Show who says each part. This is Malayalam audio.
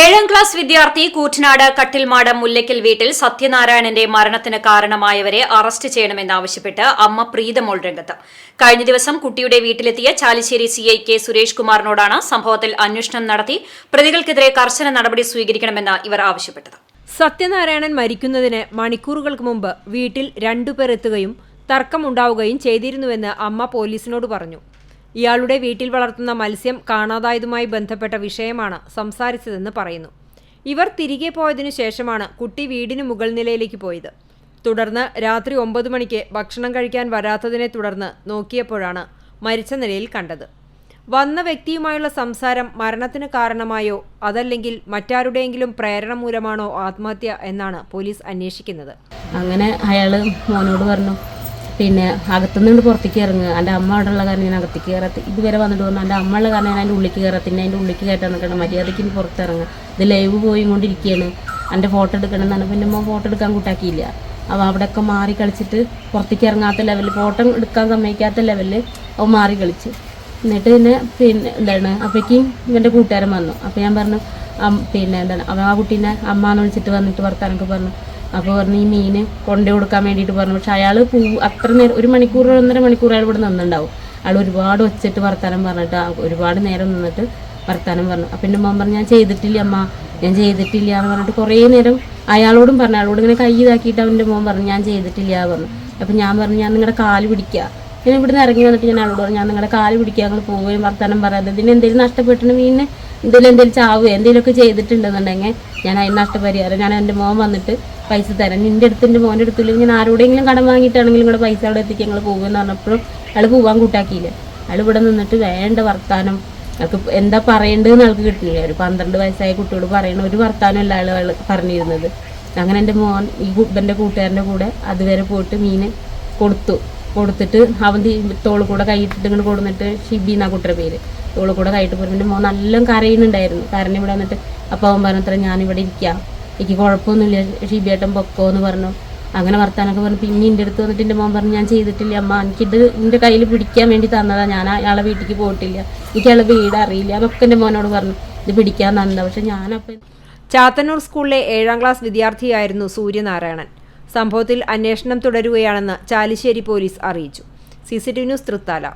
Speaker 1: ഏഴാം ക്ലാസ് വിദ്യാർത്ഥി കൂറ്റനാട് കട്ടിൽമാട് മുല്ലയ്ക്കൽ വീട്ടിൽ സത്യനാരായണന്റെ മരണത്തിന് കാരണമായവരെ അറസ്റ്റ് ചെയ്യണമെന്നാവശ്യപ്പെട്ട് അമ്മ പ്രീതമോൾ രംഗത്ത്. കഴിഞ്ഞ ദിവസം കുട്ടിയുടെ വീട്ടിലെത്തിയ Chalissery C I K Suresh കുമാറിനോടാണ് സംഭവത്തിൽ അന്വേഷണം നടത്തി പ്രതികൾക്കെതിരെ കർശന നടപടി സ്വീകരിക്കണമെന്ന് ഇവർ ആവശ്യപ്പെട്ടത്.
Speaker 2: സത്യനാരായണൻ മരിക്കുന്നതിന് മണിക്കൂറുകൾക്ക് മുമ്പ് വീട്ടിൽ രണ്ടുപേർ എത്തുകയും തർക്കമുണ്ടാവുകയും ചെയ്തിരുന്നുവെന്ന് അമ്മ പോലീസിനോട് പറഞ്ഞു. ഇയാളുടെ വീട്ടിൽ വളർത്തുന്ന മത്സ്യം കാണാതായതുമായി ബന്ധപ്പെട്ട വിഷയമാണ് സംസാരിച്ചതെന്ന് പറയുന്നു. ഇവർ തിരികെ പോയതിനു ശേഷമാണ് കുട്ടി വീടിന് മുകൾ നിലയിലേക്ക് പോയത്. തുടർന്ന് രാത്രി ഒമ്പത് മണിക്ക് ഭക്ഷണം കഴിക്കാൻ വരാത്തതിനെ തുടർന്ന് നോക്കിയപ്പോഴാണ് മരിച്ച നിലയിൽ കണ്ടത്. വന്ന വ്യക്തിയുമായുള്ള സംസാരം മരണത്തിന് കാരണമായോ അതല്ലെങ്കിൽ മറ്റാരുടെയെങ്കിലും പ്രേരണ മൂലമാണോ ആത്മഹത്യ എന്നാണ് പോലീസ് അന്വേഷിക്കുന്നത്.
Speaker 3: അങ്ങനെ അയാൾ മോനോട് പറഞ്ഞു പിന്നെ അകത്തുനിന്ന് പുറത്തേക്ക് ഇറങ്ങുക. എന്റെ അമ്മ അവിടെ ഉള്ള കാരണം ഞാൻ അകത്തേക്ക് കയറത്തി ഇതുവരെ വന്നിട്ട് പറഞ്ഞു എന്റെ അമ്മ ഉള്ള കാരണം ഞാൻ അതിന്റെ ഉള്ളിലേക്ക് കയറത്തിന്റെ അതിന്റെ ഉള്ളിലേക്ക് കയറ്റാൻ നിൽക്കണം മര്യാദയ്ക്ക് ഇനി പുറത്തിറങ്ങുക ഇത് ലൈവ് പോയി കൊണ്ടിരിക്കുകയാണ്. എന്റെ ഫോട്ടോ എടുക്കണം എന്നാണ്. പിന്നെ അമ്മ ഫോട്ടോ എടുക്കാൻ കൂട്ടാക്കിയില്ല. അപ്പോൾ അവിടെയൊക്കെ മാറി കളിച്ചിട്ട് പുറത്തേക്ക് ഇറങ്ങാത്ത ലെവലിൽ ഫോട്ടോ എടുക്കാൻ സമ്മതിക്കാത്ത ലെവലിൽ അവ മാറി കളിച്ചു. എന്നിട്ട് പിന്നെ പിന്നെ എന്താണ് അപ്പോഴേക്കും ഇവന്റെ കൂട്ടുകാരൻ വന്നു. അപ്പോൾ ഞാൻ പറഞ്ഞു പിന്നെ എന്താണ് അവൻ ആ കുട്ടീനെ അമ്മ എന്ന് വിളിച്ചിട്ട് വന്നിട്ട് വർത്താനൊക്കെ പറഞ്ഞു. അപ്പോൾ പറഞ്ഞു ഈ മീൻ കൊണ്ടു കൊടുക്കാൻ വേണ്ടിയിട്ട് പറഞ്ഞു. പക്ഷെ അയാൾ പൂ അത്ര നേരം ഒരു മണിക്കൂർ ഒന്നര മണിക്കൂർ അയാൾ ഇവിടെ നിന്നുണ്ടാവും അയാൾ ഒരുപാട് ഒച്ചിട്ട് വർത്താനം പറഞ്ഞിട്ട് ഒരുപാട് നേരം നിന്നിട്ട് വർത്താനം പറഞ്ഞു. അപ്പം എന്റെ മോൻ പറഞ്ഞു ഞാൻ ചെയ്തിട്ടില്ല അമ്മ ഞാൻ ചെയ്തിട്ടില്ല എന്ന് പറഞ്ഞിട്ട് കുറേ നേരം അയാളോടും പറഞ്ഞു. അയാളോട് ഇങ്ങനെ കൈ ഇതാക്കിയിട്ട് അവന്റെ മോൻ പറഞ്ഞു ഞാൻ ചെയ്തിട്ടില്ല പറഞ്ഞു. അപ്പം ഞാൻ പറഞ്ഞു ഞാൻ നിങ്ങളുടെ കാൽ പിടിക്കുക ഞാൻ ഇവിടുന്ന് ഇറങ്ങി വന്നിട്ട് ഞാൻ അവളോട് പറഞ്ഞു ഞാൻ നിങ്ങളുടെ കാൽ പിടിക്കുക ഞങ്ങൾ പോവുകയും വർത്തമാനം പറയാതെ. ഇതിന് എന്തെങ്കിലും നഷ്ടപ്പെട്ടിട്ട് മീനിന് എന്തെങ്കിലും എന്തെങ്കിലും ചാവുകയോ എന്തെങ്കിലുമൊക്കെ ചെയ്തിട്ടുണ്ടെന്നുണ്ടെങ്കിൽ ഞാൻ അതിന് നഷ്ടപരിഹാരം ഞാൻ എന്റെ മോൻ വന്നിട്ട് പൈസ തരാം. നിന്റെ അടുത്ത് എന്റെ മോന്റെ അടുത്തില്ലെങ്കിൽ ഞാൻ ആരോടെങ്കിലും കടം വാങ്ങിയിട്ടാണെങ്കിലും നിങ്ങളുടെ പൈസ അവിടെ എത്തിക്കുക ഞങ്ങൾ പോകുമെന്ന് പറഞ്ഞപ്പോഴും അയാൾ പോവാൻ കൂട്ടാക്കിയില്ല. അയാൾ ഇവിടെ നിന്നിട്ട് വേണ്ട വർത്താനം അയാൾക്ക് എന്താ പറയേണ്ടതെന്ന് ആൾക്ക് കിട്ടുന്നില്ല ഒരു പന്ത്രണ്ട് വയസ്സായ കുട്ടിയോട് പറയണ ഒരു വർത്താനമല്ല അയാൾ പറഞ്ഞിരുന്നത്. അങ്ങനെ എന്റെ മോൻ ഈ എന്റെ കൂട്ടുകാരന്റെ കൂടെ അതുവരെ പോയിട്ട് മീൻ കൊടുത്തു. കൊടുത്തിട്ട് അവൻ തോൾ കൂടെ കൈയിട്ടിട്ട് ഇങ്ങനെ കൊടുത്തിട്ട് ഷിബി എന്നാ കുട്ടിയുടെ പേര്. തോൾ കൂടെ കൈയിട്ട് പോയി എന്റെ മോൻ നല്ല കരയുന്നുണ്ടായിരുന്നു. കാരണം ഇവിടെ വന്നിട്ട് അപ്പോൾ അവൻ പറഞ്ഞത്ര ഞാനിവിടെ ഇരിക്കാം. എനിക്ക് കുഴപ്പമൊന്നുമില്ല ഷിബിയേട്ടൻ പൊക്കോ എന്ന് പറഞ്ഞു. അങ്ങനെ വർത്താനൊക്കെ പറഞ്ഞു. പിന്നെ എന്റെ അടുത്ത് വന്നിട്ട് എന്റെ മോൻ പറഞ്ഞു ഞാൻ ചെയ്തിട്ടില്ല അമ്മ. എനിക്കിത് എന്റെ കയ്യിൽ പിടിക്കാൻ വേണ്ടി തന്നതാണ് ഞാൻ അയാളെ വീട്ടിലേക്ക് പോയിട്ടില്ല. എനിക്ക് അയാളെ വീട് അറിയില്ല. അതൊക്കെ എന്റെ മോനോട് പറഞ്ഞു. ഇത് പിടിക്കാൻ തന്നതാണ് പക്ഷെ ഞാനപ്പം
Speaker 2: ചാത്തന്നൂർ സ്കൂളിലെ ഏഴാം ക്ലാസ് വിദ്യാർത്ഥിയായിരുന്നു സൂര്യനാരായണൻ. സംഭവത്തിൽ അന്വേഷണം തുടരുകയാണെന്ന് ചാലിശ്ശേരി പോലീസ് അറിയിച്ചു. C C T V news Thrithala.